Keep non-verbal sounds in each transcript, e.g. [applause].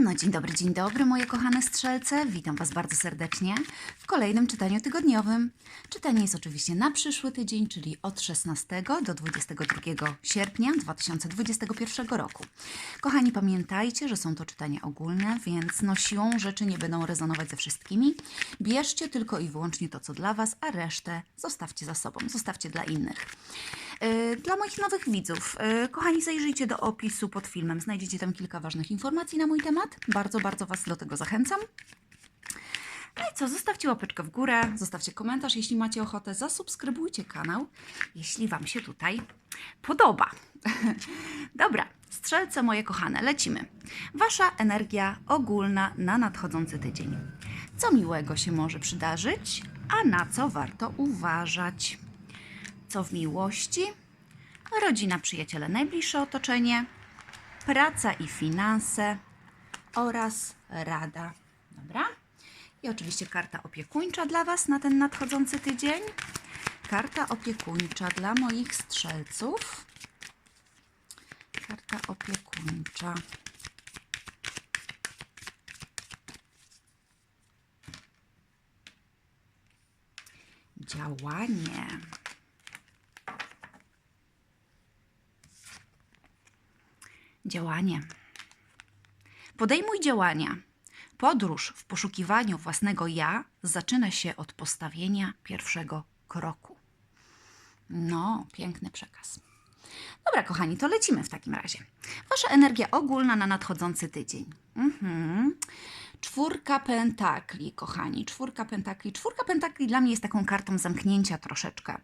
No dzień dobry, dzień dobry moje kochane strzelce. Witam Was bardzo serdecznie w kolejnym czytaniu tygodniowym. Czytanie jest oczywiście na przyszły tydzień, czyli od 16 do 22 sierpnia 2021 roku. Kochani, pamiętajcie, że są to czytania ogólne, więc no siłą rzeczy nie będą rezonować ze wszystkimi. Bierzcie tylko i wyłącznie to, co dla Was, a resztę zostawcie za sobą, zostawcie dla innych. Yy, Dla moich nowych widzów, yy, kochani, zajrzyjcie do opisu pod filmem. Znajdziecie tam kilka ważnych informacji na mój temat. Bardzo, bardzo Was do tego zachęcam. No i co, zostawcie łapeczkę w górę, zostawcie komentarz, jeśli macie ochotę, zasubskrybujcie kanał, jeśli Wam się tutaj podoba. [laughs] Dobra, strzelce moje kochane, lecimy. Wasza energia ogólna na nadchodzący tydzień. Co miłego się może przydarzyć, a na co warto uważać? Co w miłości? Rodzina, przyjaciele, najbliższe otoczenie, praca i finanse oraz rada. Dobra? I oczywiście karta opiekuńcza dla Was na ten nadchodzący tydzień. Karta opiekuńcza dla moich strzelców. Karta opiekuńcza. Działanie. Działanie. Podejmuj działania. Podróż w poszukiwaniu własnego ja zaczyna się od postawienia pierwszego kroku. No, piękny przekaz. Dobra, kochani, to lecimy w takim razie. Wasza energia ogólna na nadchodzący tydzień. Mhm. Czwórka pentakli, kochani, czwórka pentakli. Czwórka pentakli dla mnie jest taką kartą zamknięcia troszeczkę.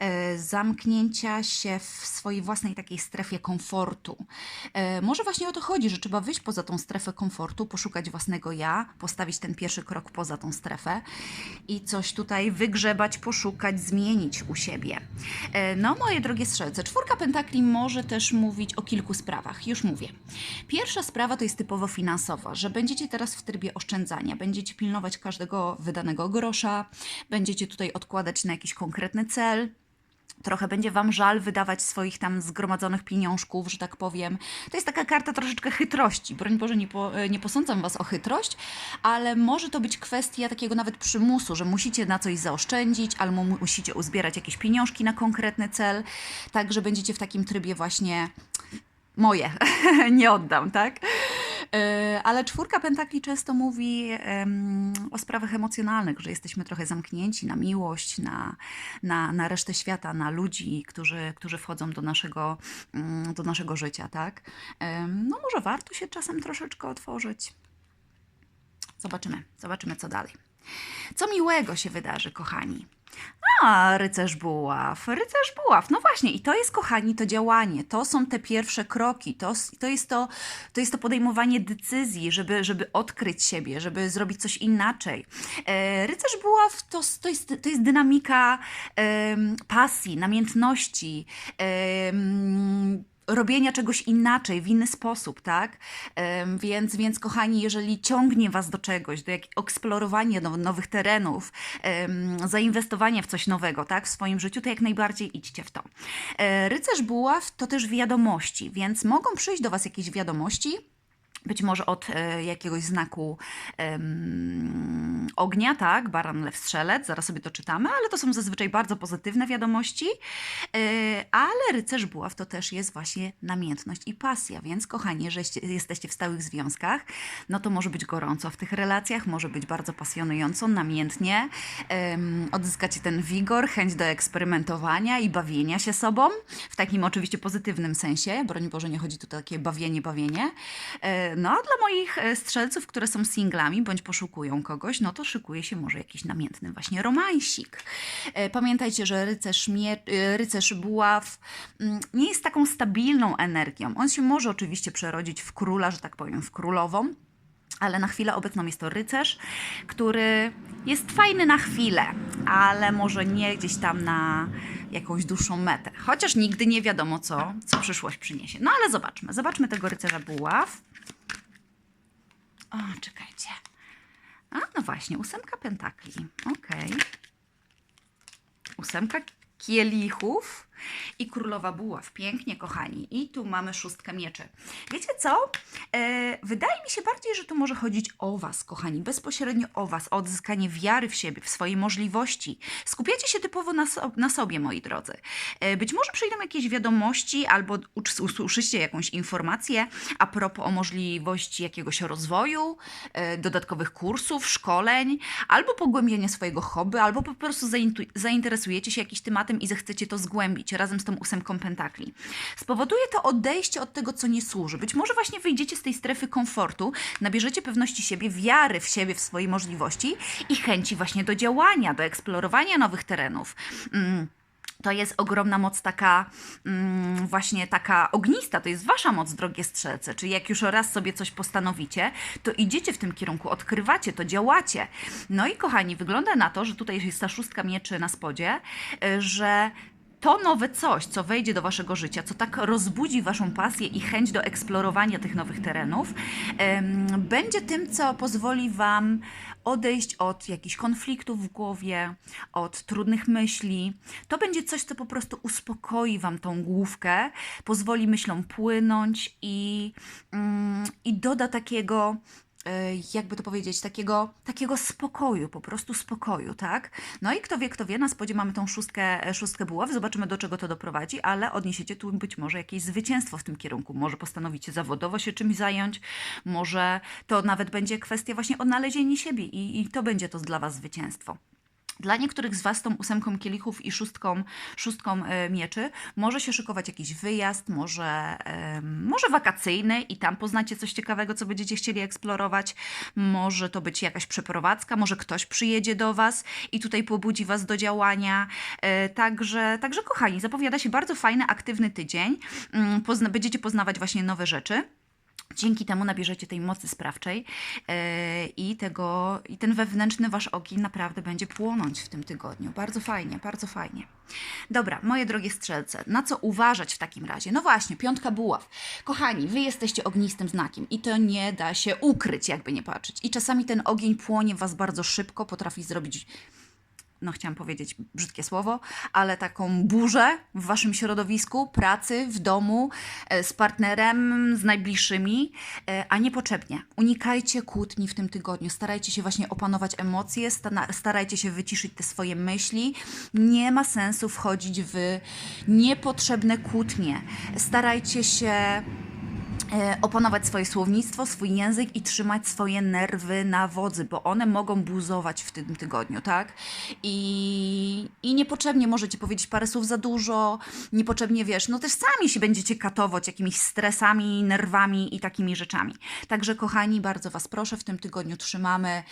E, zamknięcia się w swojej własnej takiej strefie komfortu. E, może właśnie o to chodzi, że trzeba wyjść poza tą strefę komfortu, poszukać własnego ja, postawić ten pierwszy krok poza tą strefę i coś tutaj wygrzebać, poszukać, zmienić u siebie. E, no, moje drogie strzelce, czwórka pentakli może też mówić o kilku sprawach. Już mówię. Pierwsza sprawa to jest typowo finansowa, że będziecie teraz w trybie oszczędzania, będziecie pilnować każdego wydanego grosza, będziecie tutaj odkładać na jakiś konkretny cel. Trochę będzie Wam żal wydawać swoich tam zgromadzonych pieniążków, że tak powiem. To jest taka karta troszeczkę chytrości. Broń Boże, nie, po, nie posądzam Was o chytrość, ale może to być kwestia takiego nawet przymusu, że musicie na coś zaoszczędzić, albo mu- musicie uzbierać jakieś pieniążki na konkretny cel, tak, że będziecie w takim trybie właśnie moje, [laughs] nie oddam, tak? E, Ale czwórka pentakli często mówi o sprawach emocjonalnych, że jesteśmy trochę zamknięci na miłość, na, na, na resztę świata, na ludzi, którzy, którzy wchodzą do naszego, mm, do naszego życia, tak? No może warto się czasem troszeczkę otworzyć. Zobaczymy, zobaczymy co dalej. Co miłego się wydarzy, kochani? A, rycerz buław, rycerz buław. No właśnie, i to jest, kochani, to działanie. To są te pierwsze kroki. To, to, jest, to, to jest to podejmowanie decyzji, żeby, żeby odkryć siebie, żeby zrobić coś inaczej. E, rycerz buław to, to, jest, to jest dynamika em, pasji, namiętności. em, robienia czegoś inaczej, w inny sposób, tak? Więc, więc kochani, jeżeli ciągnie Was do czegoś, do jak eksplorowania now- nowych terenów, zainwestowania w coś nowego, tak? W swoim życiu, to jak najbardziej idźcie w to. E, Rycerz buław to też wiadomości, więc mogą przyjść do Was jakieś wiadomości, być może od e, jakiegoś znaku ognia, tak, baran, lew, strzelec, zaraz sobie to czytamy, ale to są zazwyczaj bardzo pozytywne wiadomości, e, ale rycerz buław to też jest właśnie namiętność i pasja, więc kochani, jeżeli jesteście w stałych związkach, no to może być gorąco w tych relacjach, może być bardzo pasjonująco, namiętnie, em, odzyskacie ten wigor, chęć do eksperymentowania i bawienia się sobą, w takim oczywiście pozytywnym sensie, broń Boże, nie chodzi tu o takie bawienie, bawienie, E, No a dla moich e, strzelców, które są singlami bądź poszukują kogoś, no to szykuje się może jakiś namiętny właśnie romansik. E, Pamiętajcie, że rycerz, mie- e, rycerz buław mm, nie jest taką stabilną energią. On się może oczywiście przerodzić w króla, że tak powiem, w królową, ale na chwilę obecną jest to rycerz, który jest fajny na chwilę, ale może nie gdzieś tam na jakąś dłuższą metę. Chociaż nigdy nie wiadomo, co, co przyszłość przyniesie. No ale zobaczmy. Zobaczmy tego rycerza buław. O, czekajcie. A, no właśnie, ósemka pentakli. Okej. Ósemka kielichów. I królowa buław. Pięknie, kochani. I tu mamy szóstkę mieczy. Wiecie co? E, wydaje mi się bardziej, że tu może chodzić o Was, kochani. Bezpośrednio o Was, o odzyskanie wiary w siebie, w swoje możliwości. Skupiacie się typowo na, so, na sobie, moi drodzy. E, być może przyjdą jakieś wiadomości albo usłyszycie jakąś informację a propos o możliwości jakiegoś rozwoju, e, dodatkowych kursów, szkoleń, albo pogłębienia swojego hobby, albo po prostu zainteresujecie się jakimś tematem i zechcecie to zgłębić razem z tą ósemką pentakli. Spowoduje to odejście od tego, co nie służy. Być może właśnie wyjdziecie z tej strefy komfortu, nabierzecie pewności siebie, wiary w siebie, w swoje możliwości i chęci właśnie do działania, do eksplorowania nowych terenów. Mm. To jest ogromna moc taka, mm, właśnie taka ognista, to jest wasza moc, drogie strzelce. Czyli jak już raz sobie coś postanowicie, to idziecie w tym kierunku, odkrywacie to, działacie. No i kochani, wygląda na to, że tutaj jest ta szóstka mieczy na spodzie, y, że to nowe coś, co wejdzie do waszego życia, co tak rozbudzi waszą pasję i chęć do eksplorowania tych nowych terenów, będzie tym, co pozwoli wam odejść od jakichś konfliktów w głowie, od trudnych myśli. To będzie coś, co po prostu uspokoi wam tą główkę, pozwoli myślom płynąć i, mm, i doda takiego jakby to powiedzieć, takiego, takiego spokoju, po prostu spokoju, tak? No i kto wie, kto wie, na spodzie mamy tą szóstkę, e, szóstkę buław, zobaczymy do czego to doprowadzi, ale odniesiecie tu być może jakieś zwycięstwo w tym kierunku, może postanowicie zawodowo się czymś zająć, może to nawet będzie kwestia właśnie odnalezienia siebie i, i to będzie to dla Was zwycięstwo. Dla niektórych z Was tą ósemką kielichów i szóstką, szóstką e, mieczy może się szykować jakiś wyjazd, może, może wakacyjny i tam poznacie coś ciekawego, co będziecie chcieli eksplorować. Może to być jakaś przeprowadzka, może ktoś przyjedzie do Was i tutaj pobudzi Was do działania. E, Także, także kochani, zapowiada się bardzo fajny, aktywny tydzień. Mm, Pozna, będziecie poznawać właśnie nowe rzeczy. Dzięki temu nabierzecie tej mocy sprawczej e, i, tego, i ten wewnętrzny wasz ogień naprawdę będzie płonąć w tym tygodniu. Bardzo fajnie, bardzo fajnie. Dobra, moje drogie strzelce, na co uważać w takim razie? No właśnie, piątka buław. Kochani, wy jesteście ognistym znakiem i to nie da się ukryć, jakby nie patrzeć. I czasami ten ogień płonie was bardzo szybko, potrafi zrobić no chciałam powiedzieć brzydkie słowo, ale taką burzę w waszym środowisku, pracy, w domu, e, z partnerem, z najbliższymi, e, a niepotrzebnie. Unikajcie kłótni w tym tygodniu. Starajcie się właśnie opanować emocje, starajcie się wyciszyć te swoje myśli. Nie ma sensu wchodzić w niepotrzebne kłótnie. Starajcie się opanować swoje słownictwo, swój język i trzymać swoje nerwy na wodzy, bo one mogą buzować w tym tygodniu, tak? I, I niepotrzebnie możecie powiedzieć parę słów za dużo, niepotrzebnie wiesz, no też sami się będziecie katować jakimiś stresami, nerwami i takimi rzeczami. Także kochani, bardzo Was proszę, w tym tygodniu trzymamy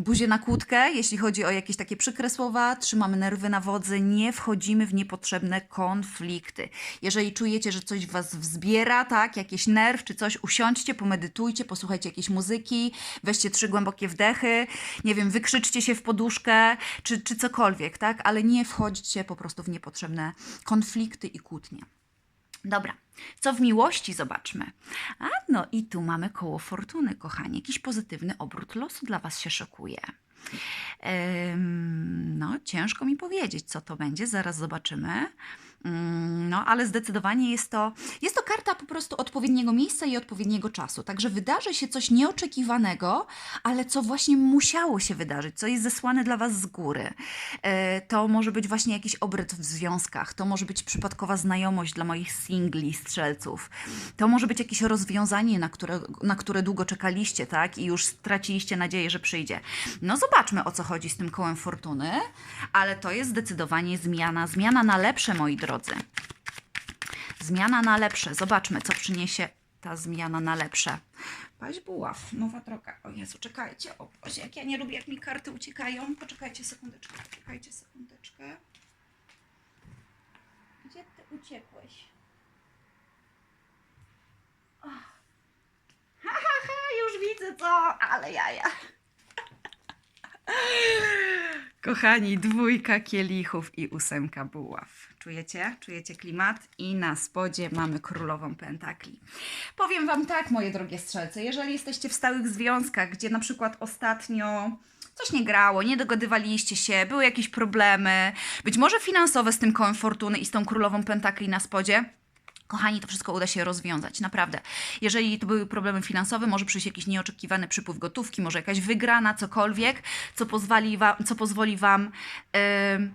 buzię na kłódkę, jeśli chodzi o jakieś takie przykre słowa, trzymamy nerwy na wodzy, nie wchodzimy w niepotrzebne konflikty. Jeżeli czujecie, że coś was wzbiera, tak, jakiś nerw czy coś, usiądźcie, pomedytujcie, posłuchajcie jakiejś muzyki, weźcie trzy głębokie wdechy, nie wiem, wykrzyczcie się w poduszkę, czy, czy cokolwiek, tak, ale nie wchodźcie po prostu w niepotrzebne konflikty i kłótnie. Dobra, co w miłości zobaczmy. A no i tu mamy koło fortuny, kochani. Jakiś pozytywny obrót losu dla Was się szykuje. Em, No, ciężko mi powiedzieć, co to będzie, zaraz zobaczymy. Mm, No, ale zdecydowanie jest to, jest to karta po prostu odpowiedniego miejsca i odpowiedniego czasu. Także wydarzy się coś nieoczekiwanego, ale co właśnie musiało się wydarzyć, co jest zesłane dla Was z góry. E, To może być właśnie jakiś obryt w związkach, to może być przypadkowa znajomość dla moich singli, strzelców. To może być jakieś rozwiązanie, na które, na które długo czekaliście, tak? I już straciliście nadzieję, że przyjdzie. No zobaczmy, o co chodzi z tym kołem fortuny, ale to jest zdecydowanie zmiana, zmiana na lepsze, moi drodzy. Zmiana na lepsze. Zobaczmy, co przyniesie ta zmiana na lepsze. Paź buław, nowa droga. O Jezu, czekajcie. O Boże, jak ja nie lubię, jak mi karty uciekają. Poczekajcie sekundeczkę, poczekajcie sekundeczkę. Gdzie ty uciekłeś? O. Ha, ha, ha, już widzę co, ale jaja. Kochani, dwójka kielichów i ósemka buław. Czujecie? Czujecie klimat? I na spodzie mamy królową pentakli. Powiem Wam tak, moje drogie strzelce, jeżeli jesteście w stałych związkach, gdzie na przykład ostatnio coś nie grało, nie dogadywaliście się, były jakieś problemy, być może finansowe z tym kołem fortuny i z tą królową pentakli na spodzie. Kochani, to wszystko uda się rozwiązać, naprawdę. Jeżeli to były problemy finansowe, może przyjść jakiś nieoczekiwany przypływ gotówki, może jakaś wygrana, cokolwiek, co pozwoli wam, co pozwoli wam em,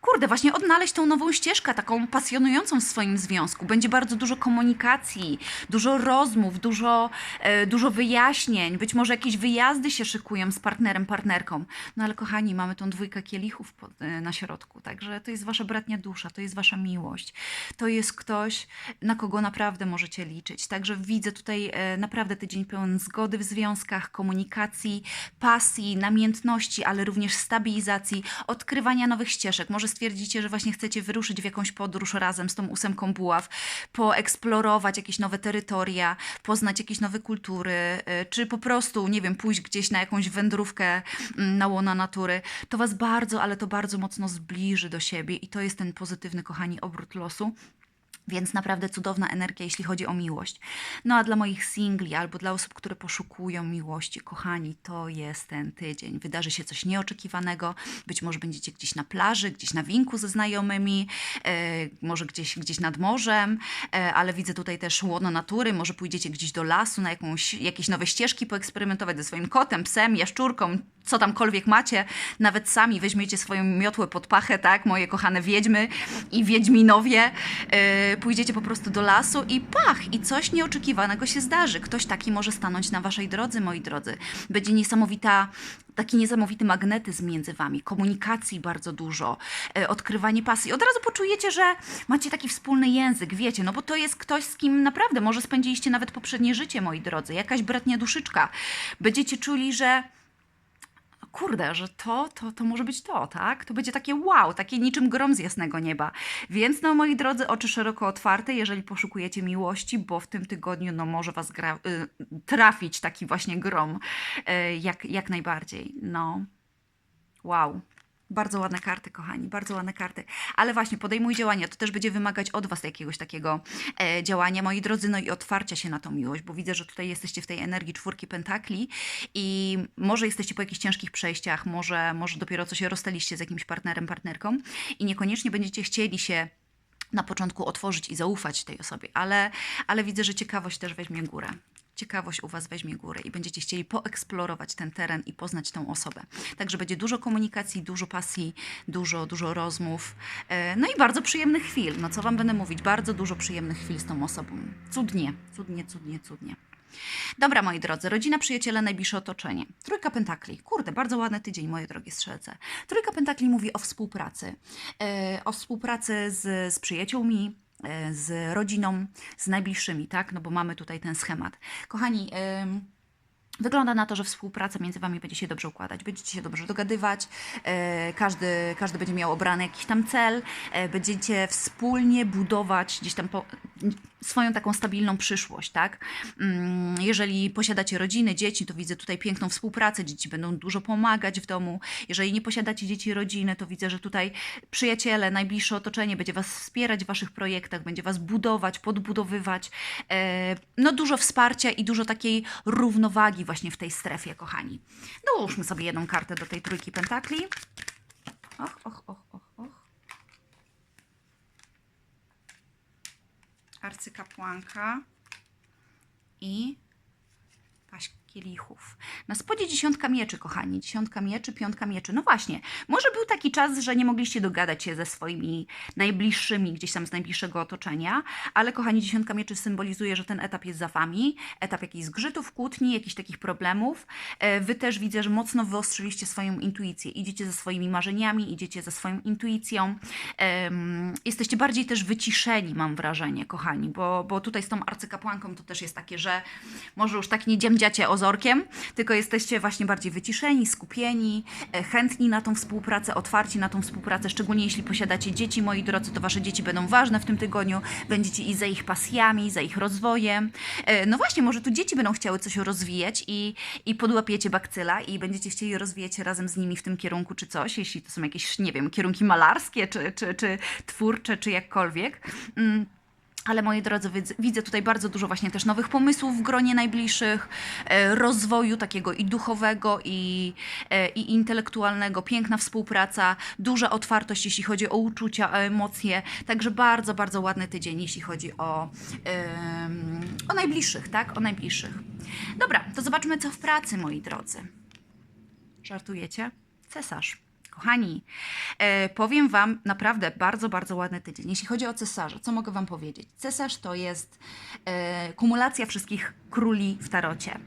kurde, właśnie odnaleźć tą nową ścieżkę, taką pasjonującą w swoim związku. Będzie bardzo dużo komunikacji, dużo rozmów, dużo, e, dużo wyjaśnień, być może jakieś wyjazdy się szykują z partnerem, partnerką. No ale kochani, mamy tą dwójkę kielichów e, na środku, także to jest wasza bratnia dusza, to jest wasza miłość. To jest ktoś, na kogo naprawdę możecie liczyć. Także widzę tutaj e, naprawdę tydzień pełen zgody w związkach, komunikacji, pasji, namiętności, ale również stabilizacji, odkrywania nowych ścieżek. Może stwierdzicie, że właśnie chcecie wyruszyć w jakąś podróż razem z tą ósemką buław, poeksplorować jakieś nowe terytoria, poznać jakieś nowe kultury, y, czy po prostu, nie wiem, pójść gdzieś na jakąś wędrówkę mm, na łono natury. To Was bardzo, ale to bardzo mocno zbliży do siebie i to jest ten pozytywny, kochani, obrót losu. Więc naprawdę cudowna energia, jeśli chodzi o miłość. No a dla moich singli albo dla osób, które poszukują miłości, kochani, to jest ten tydzień. Wydarzy się coś nieoczekiwanego. Być może będziecie gdzieś na plaży, gdzieś na winku ze znajomymi, e, może gdzieś, gdzieś nad morzem, e, ale widzę tutaj też łono natury. Może pójdziecie gdzieś do lasu na jakąś, jakieś nowe ścieżki poeksperymentować ze swoim kotem, psem, jaszczurką, co tamkolwiek macie. Nawet sami weźmiecie swoją miotłę pod pachę, tak, moje kochane wiedźmy i wiedźminowie. E, pójdziecie po prostu do lasu i pach, i coś nieoczekiwanego się zdarzy. Ktoś taki może stanąć na waszej drodze, moi drodzy. Będzie niesamowita taki niesamowity magnetyzm między wami, komunikacji bardzo dużo, e, odkrywanie pasji. Od razu poczujecie, że macie taki wspólny język, wiecie, no bo to jest ktoś, z kim naprawdę może spędziliście nawet poprzednie życie, moi drodzy, jakaś bratnia duszyczka. Będziecie czuli, że kurde, że to, to, to może być to, tak? To będzie takie wow, takie niczym grom z jasnego nieba. Więc no moi drodzy, oczy szeroko otwarte, jeżeli poszukujecie miłości, bo w tym tygodniu no może was gra, y, trafić taki właśnie grom, y, jak, jak najbardziej. No, wow. Bardzo ładne karty, kochani, bardzo ładne karty. Ale właśnie, podejmuj działania. To też będzie wymagać od Was jakiegoś takiego e, działania, moi drodzy, no i otwarcia się na tą miłość, bo widzę, że tutaj jesteście w tej energii czwórki pentakli i może jesteście po jakichś ciężkich przejściach, może, może dopiero co się rozstaliście z jakimś partnerem, partnerką i niekoniecznie będziecie chcieli się na początku otworzyć i zaufać tej osobie, ale, ale widzę, że ciekawość też weźmie górę ciekawość u Was weźmie górę i będziecie chcieli poeksplorować ten teren i poznać tą osobę. Także będzie dużo komunikacji, dużo pasji, dużo, dużo rozmów, e, no i bardzo przyjemnych chwil. No co Wam będę mówić? Bardzo dużo przyjemnych chwil z tą osobą. Cudnie, cudnie, cudnie, cudnie. Dobra, moi drodzy, rodzina, przyjaciele, najbliższe otoczenie. Trójka pentakli. Kurde, bardzo ładny tydzień, moje drogie strzelce. Trójka pentakli mówi o współpracy. E, o współpracy z, z przyjaciółmi, z rodziną, z najbliższymi, tak? No bo mamy tutaj ten schemat. Kochani, Wygląda na to, że współpraca między Wami będzie się dobrze układać, będziecie się dobrze dogadywać, e, każdy, każdy będzie miał obrany jakiś tam cel, e, będziecie wspólnie budować gdzieś tam po, swoją taką stabilną przyszłość, tak? Mm, Jeżeli posiadacie rodziny, dzieci, to widzę tutaj piękną współpracę, dzieci będą dużo pomagać w domu. Jeżeli nie posiadacie dzieci, rodziny, to widzę, że tutaj przyjaciele, najbliższe otoczenie będzie Was wspierać w Waszych projektach, będzie Was budować, podbudowywać. E, No dużo wsparcia i dużo takiej równowagi właśnie w tej strefie, kochani. Dołóżmy sobie jedną kartę do tej trójki pentakli. Och, och, och, och, och. Arcykapłanka i kielichów. Na spodzie dziesiątka mieczy, kochani. Dziesiątka mieczy, piątka mieczy. No właśnie, może był taki czas, że nie mogliście dogadać się ze swoimi najbliższymi, gdzieś tam z najbliższego otoczenia, ale kochani, dziesiątka mieczy symbolizuje, że ten etap jest za wami. Etap jakichś zgrzytów, kłótni, jakichś takich problemów. E, Wy też widzę, że mocno wyostrzyliście swoją intuicję. Idziecie ze swoimi marzeniami, idziecie ze swoją intuicją. Jesteście bardziej też wyciszeni, mam wrażenie, kochani, bo, bo tutaj z tą arcykapłanką to też jest takie, że może już tak nie dziamdziacie ozorkiem, tylko jesteście właśnie bardziej wyciszeni, skupieni, e, chętni na tą współpracę, otwarci na tą współpracę, szczególnie jeśli posiadacie dzieci, moi drodzy, to wasze dzieci będą ważne w tym tygodniu, będziecie i za ich pasjami, za ich rozwojem. E, No właśnie, może tu dzieci będą chciały coś rozwijać i, i podłapiecie bakcyla i będziecie chcieli rozwijać razem z nimi w tym kierunku czy coś, jeśli to są jakieś, nie wiem, kierunki malarskie czy, czy, czy twórcze, czy jakkolwiek. Mm. Ale moi drodzy, widzę, tutaj bardzo dużo właśnie też nowych pomysłów w gronie najbliższych, e, rozwoju takiego i duchowego, i, e, i intelektualnego, piękna współpraca, duża otwartość, jeśli chodzi o uczucia, o emocje. Także bardzo, bardzo ładny tydzień, jeśli chodzi o, o najbliższych, tak? O najbliższych. Dobra, to zobaczmy, co w pracy, moi drodzy. Żartujecie? Cesarz. Kochani, e, powiem Wam naprawdę bardzo, bardzo ładny tydzień. Jeśli chodzi o cesarza, co mogę Wam powiedzieć? Cesarz to jest e, kumulacja wszystkich króli w tarocie.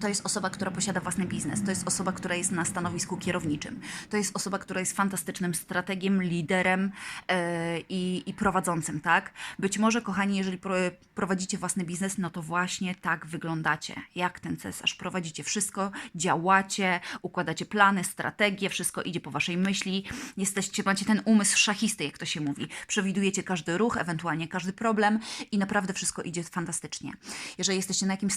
To jest osoba, która posiada własny biznes. To jest osoba, która jest na stanowisku kierowniczym. To jest osoba, która jest fantastycznym strategiem, liderem e, i, prowadzącym, tak? Być może, kochani, jeżeli pro, prowadzicie własny biznes, no to właśnie tak wyglądacie, jak ten cesarz. Prowadzicie wszystko, działacie, układacie plany, strategie, wszystko idzie po waszej myśli. Jesteście, macie ten umysł szachisty, jak to się mówi. Przewidujecie każdy ruch, ewentualnie każdy problem i naprawdę wszystko idzie fantastycznie. Jeżeli jesteście na jakimś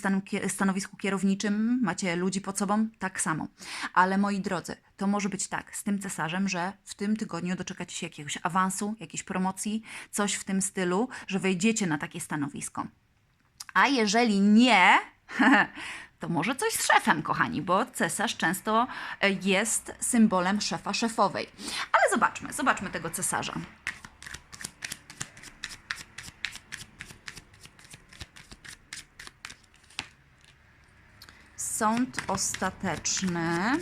stanowisku kierowniczym, macie ludzi pod sobą, tak samo. Ale moi drodzy, to może być tak z tym cesarzem, że w tym tygodniu doczekacie się jakiegoś awansu, jakiejś promocji, coś w tym stylu, że wejdziecie na takie stanowisko. A jeżeli nie, [laughs] to może coś z szefem, kochani, bo cesarz często e, jest symbolem szefa szefowej. Ale zobaczmy, zobaczmy tego cesarza. Sąd ostateczny.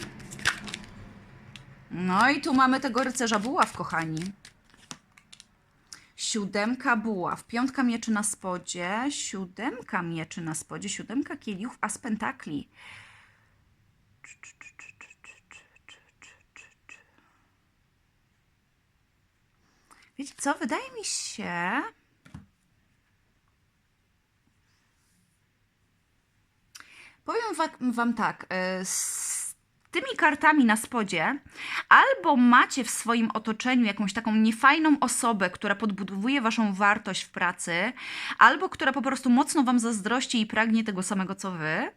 No i tu mamy tego rycerza buław, kochani. Siódemka buław, piątka mieczy na spodzie, siódemka mieczy na spodzie, siódemka kielichów, as pentakli. Wiecie co, wydaje mi się... Powiem wa- Wam tak, e, z tymi kartami na spodzie albo macie w swoim otoczeniu jakąś taką niefajną osobę, która podbudowuje Waszą wartość w pracy, albo która po prostu mocno Wam zazdrości i pragnie tego samego co Wy,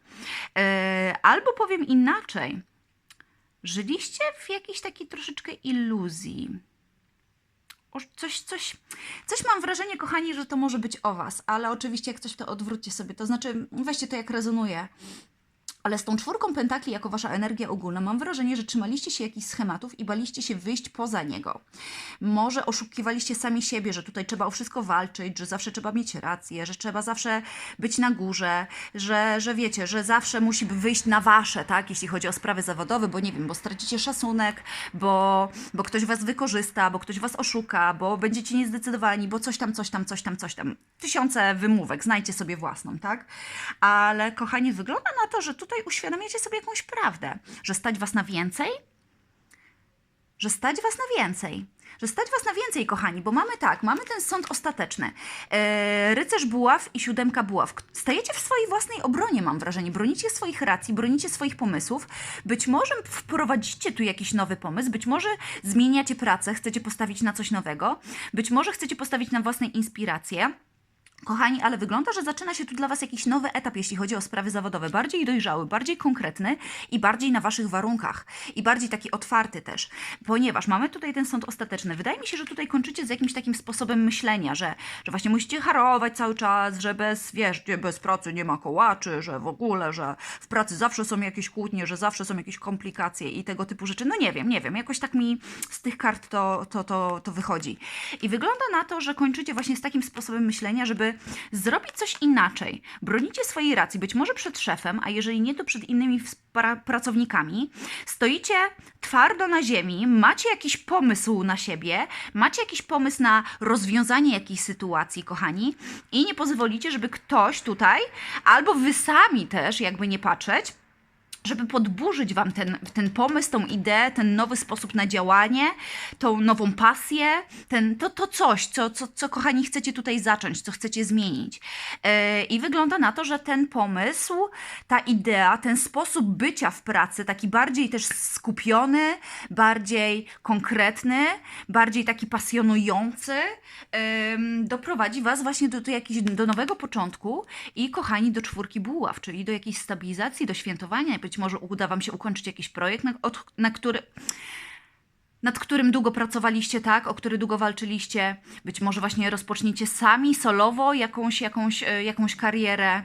e, albo powiem inaczej, żyliście w jakiejś takiej troszeczkę iluzji. Coś, coś, coś mam wrażenie, kochani, że to może być o Was, ale oczywiście jak coś to odwróćcie sobie, to znaczy weźcie to jak rezonuje. Ale z tą czwórką pentakli jako wasza energia ogólna mam wrażenie, że trzymaliście się jakichś schematów i baliście się wyjść poza niego. Może oszukiwaliście sami siebie, że tutaj trzeba o wszystko walczyć, że zawsze trzeba mieć rację, że trzeba zawsze być na górze, że, że wiecie, że zawsze musi wyjść na wasze, tak, jeśli chodzi o sprawy zawodowe, bo nie wiem, bo stracicie szacunek, bo, bo ktoś was wykorzysta, bo ktoś was oszuka, bo będziecie niezdecydowani, bo coś tam, coś tam, coś tam, coś tam. Tysiące wymówek, znajcie sobie własną, tak? Ale kochani, wygląda na to, że tutaj uświadamiacie sobie jakąś prawdę, że stać was na więcej, że stać was na więcej. Że stać was na więcej, kochani, bo mamy tak, mamy ten sąd ostateczny. E, rycerz buław i siódemka buław. Stajecie w swojej własnej obronie, mam wrażenie. Bronicie swoich racji, bronicie swoich pomysłów. Być może wprowadzicie tu jakiś nowy pomysł, być może zmieniacie pracę, chcecie postawić na coś nowego, być może chcecie postawić na własne inspiracje. Kochani, ale wygląda, że zaczyna się tu dla Was jakiś nowy etap, jeśli chodzi o sprawy zawodowe. Bardziej dojrzały, bardziej konkretny i bardziej na Waszych warunkach. I bardziej taki otwarty też. Ponieważ mamy tutaj ten sąd ostateczny. Wydaje mi się, że tutaj kończycie z jakimś takim sposobem myślenia, że, że właśnie musicie harować cały czas, że bez, wiesz, bez pracy nie ma kołaczy, że w ogóle, że w pracy zawsze są jakieś kłótnie, że zawsze są jakieś komplikacje i tego typu rzeczy. No nie wiem, nie wiem. Jakoś tak mi z tych kart to, to, to, to wychodzi. I wygląda na to, że kończycie właśnie z takim sposobem myślenia, żeby zrobić coś inaczej. Bronicie swojej racji, być może przed szefem, a jeżeli nie, to przed innymi pracownikami. Stoicie twardo na ziemi, macie jakiś pomysł na siebie, macie jakiś pomysł na rozwiązanie jakiejś sytuacji, kochani, i nie pozwolicie, żeby ktoś tutaj, albo wy sami też, jakby nie patrzeć, żeby podburzyć Wam ten, ten pomysł, tą ideę, ten nowy sposób na działanie, tą nową pasję, ten, to, to coś, co, co, co kochani chcecie tutaj zacząć, co chcecie zmienić. Yy, I wygląda na to, że ten pomysł, ta idea, ten sposób bycia w pracy, taki bardziej też skupiony, bardziej konkretny, bardziej taki pasjonujący, ym, doprowadzi Was właśnie do, do, jakiegoś, do nowego początku i kochani do czwórki buław, czyli do jakiejś stabilizacji, do świętowania. Być może uda Wam się ukończyć jakiś projekt, na, od, na który nad którym długo pracowaliście, tak, o który długo walczyliście. Być może właśnie rozpoczniecie sami, solowo jakąś, jakąś, e, jakąś karierę.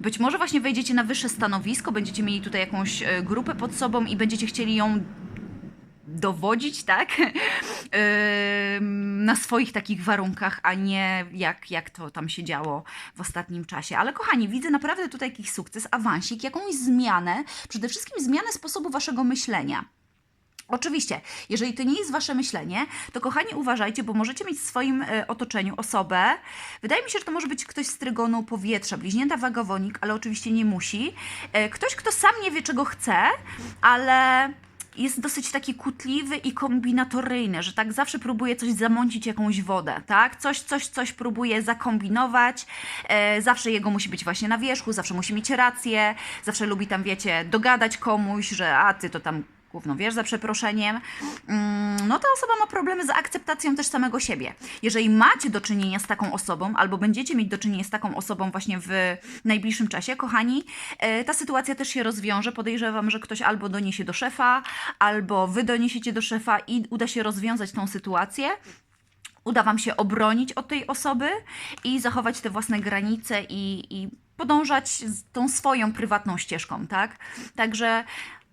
Być może właśnie wejdziecie na wyższe stanowisko, będziecie mieli tutaj jakąś e, grupę pod sobą i będziecie chcieli ją dowodzić, tak? [laughs] Na swoich takich warunkach, a nie jak, jak to tam się działo w ostatnim czasie. Ale kochani, widzę naprawdę tutaj jakiś sukces, awansik, jakąś zmianę, przede wszystkim zmianę sposobu waszego myślenia. Oczywiście, jeżeli to nie jest wasze myślenie, to kochani uważajcie, bo możecie mieć w swoim e, otoczeniu osobę. Wydaje mi się, że to może być ktoś z trygonu powietrza, bliźnięta wagowonik, ale oczywiście nie musi. E, ktoś, kto sam nie wie, czego chce, ale jest dosyć taki kutliwy i kombinatoryjny, że tak zawsze próbuje coś zamącić jakąś wodę, tak? Coś, coś, coś próbuje zakombinować. E, zawsze jego musi być właśnie na wierzchu, zawsze musi mieć rację, zawsze lubi tam, wiecie, dogadać komuś, że a ty to tam gówno wiesz, za przeproszeniem, mm, no ta osoba ma problemy z akceptacją też samego siebie. Jeżeli macie do czynienia z taką osobą, albo będziecie mieć do czynienia z taką osobą właśnie w najbliższym czasie, kochani, e, ta sytuacja też się rozwiąże. Podejrzewam, że ktoś albo doniesie do szefa, albo wy doniesiecie do szefa i uda się rozwiązać tą sytuację uda Wam się obronić od tej osoby i zachować te własne granice i, i podążać tą swoją prywatną ścieżką, tak? Także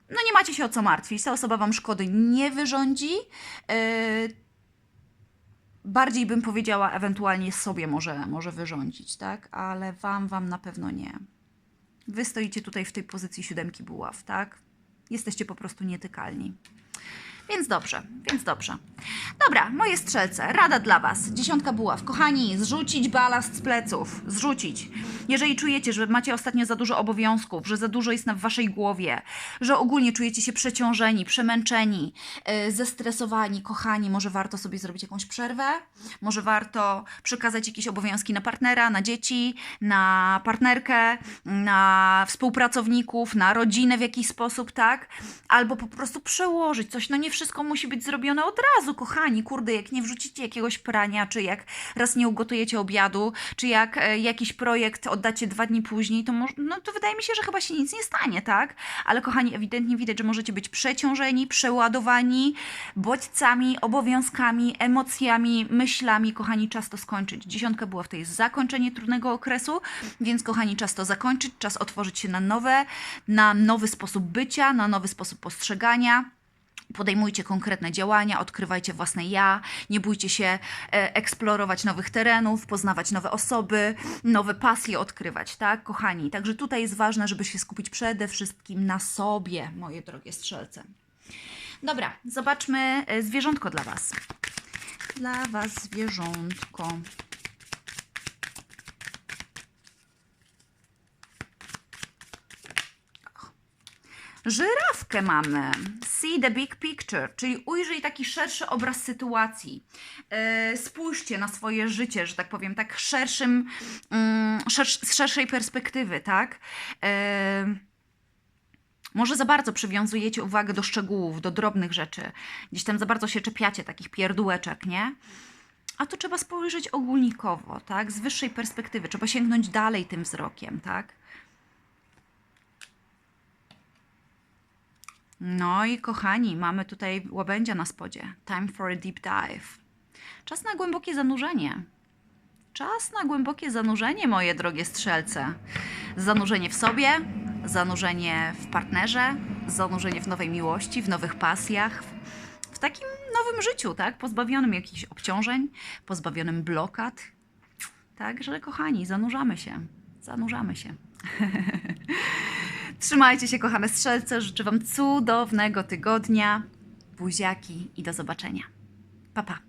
no nie macie się o co martwić. Ta osoba Wam szkody nie wyrządzi. Yy, bardziej bym powiedziała, ewentualnie sobie może, może wyrządzić, tak? Ale Wam, Wam na pewno nie. Wy stoicie tutaj w tej pozycji siódemki buław, tak? Jesteście po prostu nietykalni. Więc dobrze, więc dobrze. Dobra, moje strzelce, rada dla Was. Dziesiątka buław. Kochani, zrzucić balast z pleców. Zrzucić. Jeżeli czujecie, że macie ostatnio za dużo obowiązków, że za dużo jest na Waszej głowie, że ogólnie czujecie się przeciążeni, przemęczeni, yy, zestresowani, kochani, może warto sobie zrobić jakąś przerwę? Może warto przekazać jakieś obowiązki na partnera, na dzieci, na partnerkę, na współpracowników, na rodzinę w jakiś sposób, tak? Albo po prostu przełożyć coś. No nie wszystko musi być zrobione od razu, kochani. Kurde, jak nie wrzucicie jakiegoś prania, czy jak raz nie ugotujecie obiadu, czy jak e, jakiś projekt oddacie dwa dni później, to, no, to wydaje mi się, że chyba się nic nie stanie, tak? Ale kochani, ewidentnie widać, że możecie być przeciążeni, przeładowani bodźcami, obowiązkami, emocjami, myślami. Kochani, czas to skończyć. Dziesiątka była w jest zakończenie trudnego okresu, więc kochani, czas to zakończyć, czas otworzyć się na nowe, na nowy sposób bycia, na nowy sposób postrzegania. Podejmujcie konkretne działania, odkrywajcie własne ja, nie bójcie się e, eksplorować nowych terenów, poznawać nowe osoby, nowe pasje odkrywać, tak, kochani? Także tutaj jest ważne, żeby się skupić przede wszystkim na sobie, moje drogie strzelce. Dobra, zobaczmy e, zwierzątko dla Was. Dla Was zwierzątko. Żyrawkę mamy. See the big picture, czyli ujrzyj taki szerszy obraz sytuacji. E, spójrzcie na swoje życie, że tak powiem, tak szerszym, mm, z szerszej perspektywy, tak? E, może za bardzo przywiązujecie uwagę do szczegółów, do drobnych rzeczy. Gdzieś tam za bardzo się czepiacie takich pierdółeczek, nie? A tu trzeba spojrzeć ogólnikowo, tak? Z wyższej perspektywy. Trzeba sięgnąć dalej tym wzrokiem, tak? No i kochani, mamy tutaj łabędzia na spodzie. Time for a deep dive. Czas na głębokie zanurzenie. Czas na głębokie zanurzenie, moje drogie strzelce. Zanurzenie w sobie, zanurzenie w partnerze, zanurzenie w nowej miłości, w nowych pasjach, w, takim nowym życiu, tak? Pozbawionym jakichś obciążeń, pozbawionym blokad. Także, kochani, zanurzamy się. Zanurzamy się. [laughs] Trzymajcie się, kochane strzelce. Życzę Wam cudownego tygodnia. Buziaki i do zobaczenia. Pa, pa.